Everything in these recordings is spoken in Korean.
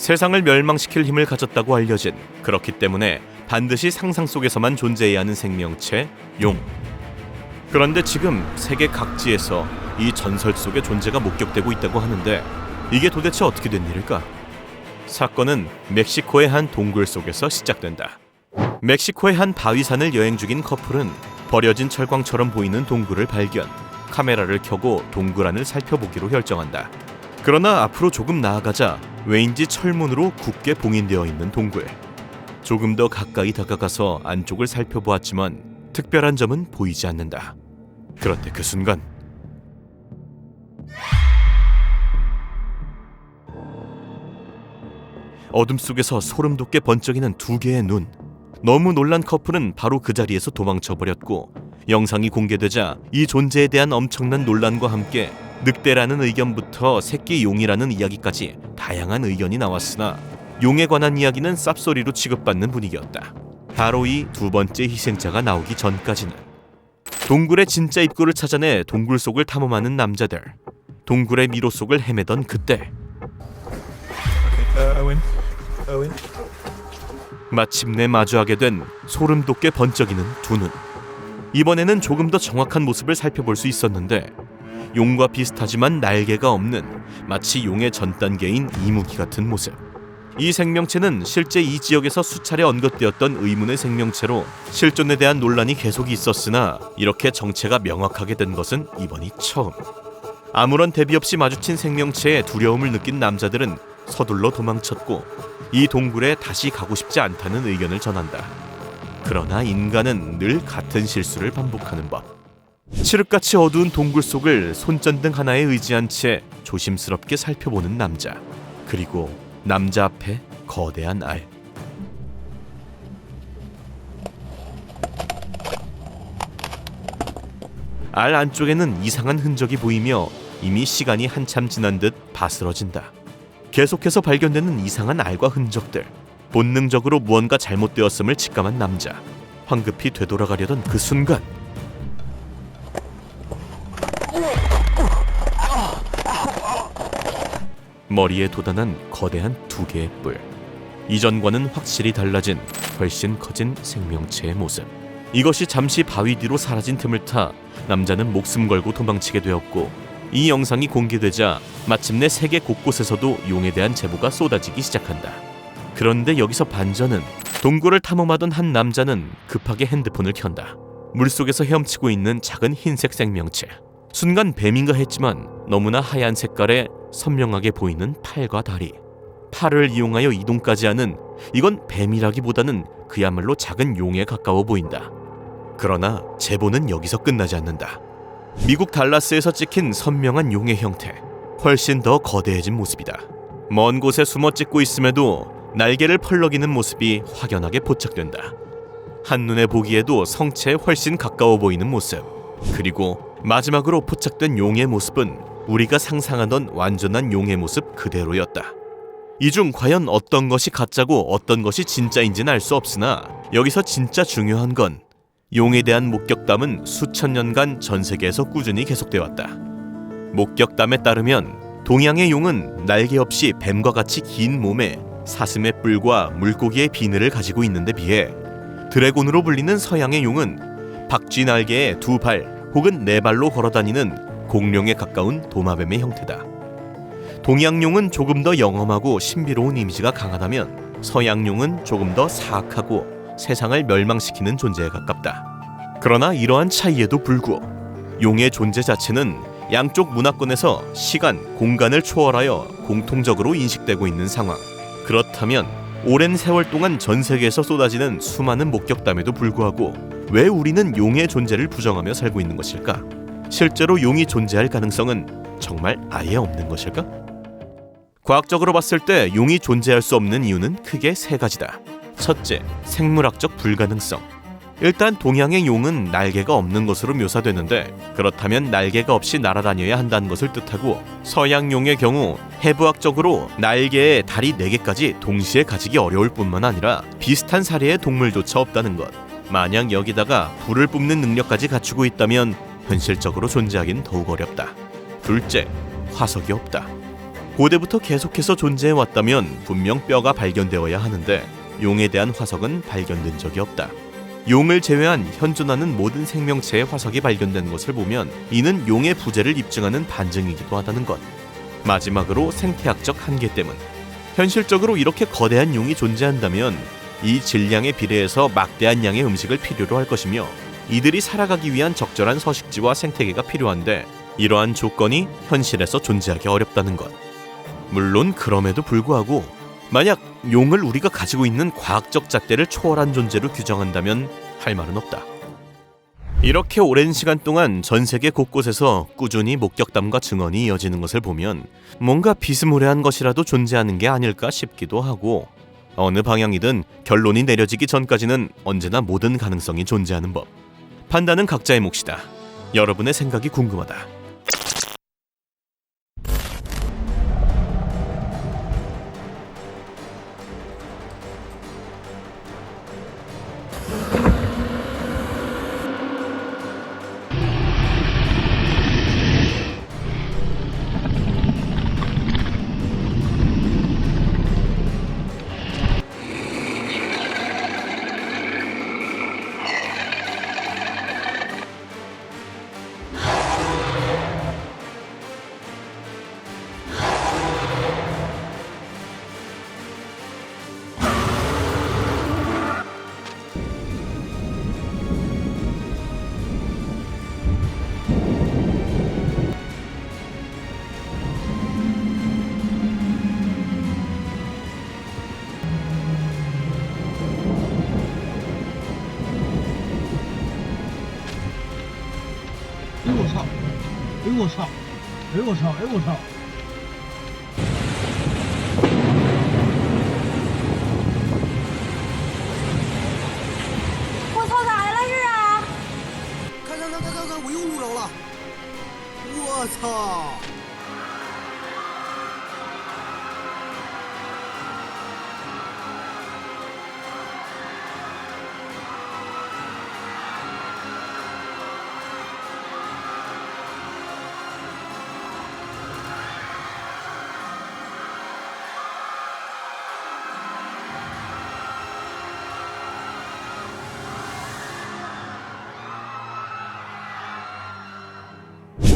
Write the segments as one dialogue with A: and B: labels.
A: 세상을 멸망시킬 힘을 가졌다고 알려진 그렇기 때문에 반드시 상상 속에서만 존재해야 하는 생명체 용. 그런데 지금 세계 각지에서 이 전설 속의 존재가 목격되고 있다고 하는데 이게 도대체 어떻게 된 일일까? 사건은 멕시코의 한 동굴 속에서 시작된다. 멕시코의 한 바위산을 여행 중인 커플은 버려진 철광처럼 보이는 동굴을 발견. 카메라를 켜고 동굴 안을 살펴보기로 결정한다. 그러나 앞으로 조금 나아가자 왜인지 철문으로 굳게 봉인되어 있는 동굴. 조금 더 가까이 다가가서 안쪽을 살펴보았지만 특별한 점은 보이지 않는다. 그런데 그 순간 어둠 속에서 소름 돋게 번쩍이는 두 개의 눈. 너무 놀란 커플은 바로 그 자리에서 도망쳐 버렸고 영상이 공개되자 이 존재에 대한 엄청난 논란과 함께 늑대라는 의견부터 새끼 용이라는 이야기까지 다양한 의견이 나왔으나 용에 관한 이야기는 쌉소리로 취급받는 분위기였다. 바로 이 두 번째 희생자가 나오기 전까지는 동굴의 진짜 입구를 찾아내 동굴 속을 탐험하는 남자들. 동굴의 미로 속을 헤매던 그때.
B: Owen.
A: 마침내 마주하게 된 소름 돋게 번쩍이는 두 눈. 이번에는 조금 더 정확한 모습을 살펴볼 수 있었는데 용과 비슷하지만 날개가 없는 마치 용의 전 단계인 이무기 같은 모습. 이 생명체는 실제 이 지역에서 수차례 언급되었던 의문의 생명체로 실존에 대한 논란이 계속 있었으나 이렇게 정체가 명확하게 된 것은 이번이 처음. 아무런 대비 없이 마주친 생명체에 두려움을 느낀 남자들은 서둘러 도망쳤고 이 동굴에 다시 가고 싶지 않다는 의견을 전한다. 그러나 인간은 늘 같은 실수를 반복하는 법. 칠흑같이 어두운 동굴 속을 손전등 하나에 의지한 채 조심스럽게 살펴보는 남자. 그리고 남자 앞에 거대한 알. 알 안쪽에는 이상한 흔적이 보이며 이미 시간이 한참 지난 듯 바스러진다. 계속해서 발견되는 이상한 알과 흔적들. 본능적으로 무언가 잘못되었음을 직감한 남자. 황급히 되돌아가려던 그 순간 머리에 돋아난 거대한 두 개의 뿔. 이전과는 확실히 달라진 훨씬 커진 생명체의 모습. 이것이 잠시 바위 뒤로 사라진 틈을 타 남자는 목숨 걸고 도망치게 되었고 이 영상이 공개되자 마침내 세계 곳곳에서도 용에 대한 제보가 쏟아지기 시작한다. 그런데 여기서 반전은 동굴을 탐험하던 한 남자는 급하게 핸드폰을 켠다. 물속에서 헤엄치고 있는 작은 흰색 생명체. 순간 뱀인가 했지만 너무나 하얀 색깔에 선명하게 보이는 팔과 다리. 팔을 이용하여 이동까지 하는 이건 뱀이라기보다는 그야말로 작은 용에 가까워 보인다. 그러나 제보는 여기서 끝나지 않는다. 미국 달라스에서 찍힌 선명한 용의 형태. 훨씬 더 거대해진 모습이다. 먼 곳에 숨어 찍고 있음에도 날개를 펄럭이는 모습이 확연하게 포착된다. 한눈에 보기에도 성체에 훨씬 가까워 보이는 모습. 그리고 마지막으로 포착된 용의 모습은 우리가 상상하던 완전한 용의 모습 그대로였다. 이 중 과연 어떤 것이 가짜고 어떤 것이 진짜인지는 알 수 없으나 여기서 진짜 중요한 건 용에 대한 목격담은 수천 년간 전 세계에서 꾸준히 계속되어 왔다. 목격담에 따르면 동양의 용은 날개 없이 뱀과 같이 긴 몸에 사슴의 뿔과 물고기의 비늘을 가지고 있는데 비해 드래곤으로 불리는 서양의 용은 박쥐 날개에 두 발 혹은 네 발로 걸어다니는 공룡에 가까운 도마뱀의 형태다. 동양용은 조금 더 영험하고 신비로운 이미지가 강하다면 서양용은 조금 더 사악하고 세상을 멸망시키는 존재에 가깝다. 그러나 이러한 차이에도 불구하고 용의 존재 자체는 양쪽 문화권에서 시간, 공간을 초월하여 공통적으로 인식되고 있는 상황. 그렇다면 오랜 세월 동안 전 세계에서 쏟아지는 수많은 목격담에도 불구하고 왜 우리는 용의 존재를 부정하며 살고 있는 것일까? 실제로 용이 존재할 가능성은 정말 아예 없는 것일까? 과학적으로 봤을 때 용이 존재할 수 없는 이유는 크게 세 가지다. 첫째, 생물학적 불가능성. 일단 동양의 용은 날개가 없는 것으로 묘사되는데 그렇다면 날개가 없이 날아다녀야 한다는 것을 뜻하고 서양 용의 경우 해부학적으로 날개에 다리 4개까지 동시에 가지기 어려울 뿐만 아니라 비슷한 사례의 동물조차 없다는 것. 만약 여기다가 불을 뿜는 능력까지 갖추고 있다면 현실적으로 존재하긴 더욱 어렵다. 둘째, 화석이 없다. 고대부터 계속해서 존재해 왔다면 분명 뼈가 발견되어야 하는데 용에 대한 화석은 발견된 적이 없다. 용을 제외한 현존하는 모든 생명체의 화석이 발견된 것을 보면 이는 용의 부재를 입증하는 반증이기도 하다는 것. 마지막으로 생태학적 한계 때문. 현실적으로 이렇게 거대한 용이 존재한다면 이 질량에 비례해서 막대한 양의 음식을 필요로 할 것이며 이들이 살아가기 위한 적절한 서식지와 생태계가 필요한데 이러한 조건이 현실에서 존재하기 어렵다는 것. 물론 그럼에도 불구하고 만약 용을 우리가 가지고 있는 과학적 잣대를 초월한 존재로 규정한다면 할 말은 없다. 이렇게 오랜 시간 동안 전 세계 곳곳에서 꾸준히 목격담과 증언이 이어지는 것을 보면 뭔가 비스무리한 것이라도 존재하는 게 아닐까 싶기도 하고 어느 방향이든 결론이 내려지기 전까지는 언제나 모든 가능성이 존재하는 법. 판단은 각자의 몫이다. 여러분의 생각이 궁금하다.
C: 哎呦我操！哎呦我操！哎呦我操！我操，
D: 咋的了是啊？
E: 看看看看看看，我又录着了！我操！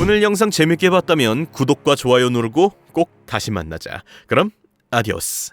A: 오늘 영상 재밌게 봤다면 구독과 좋아요 누르고 꼭 다시 만나자. 그럼 아디오스.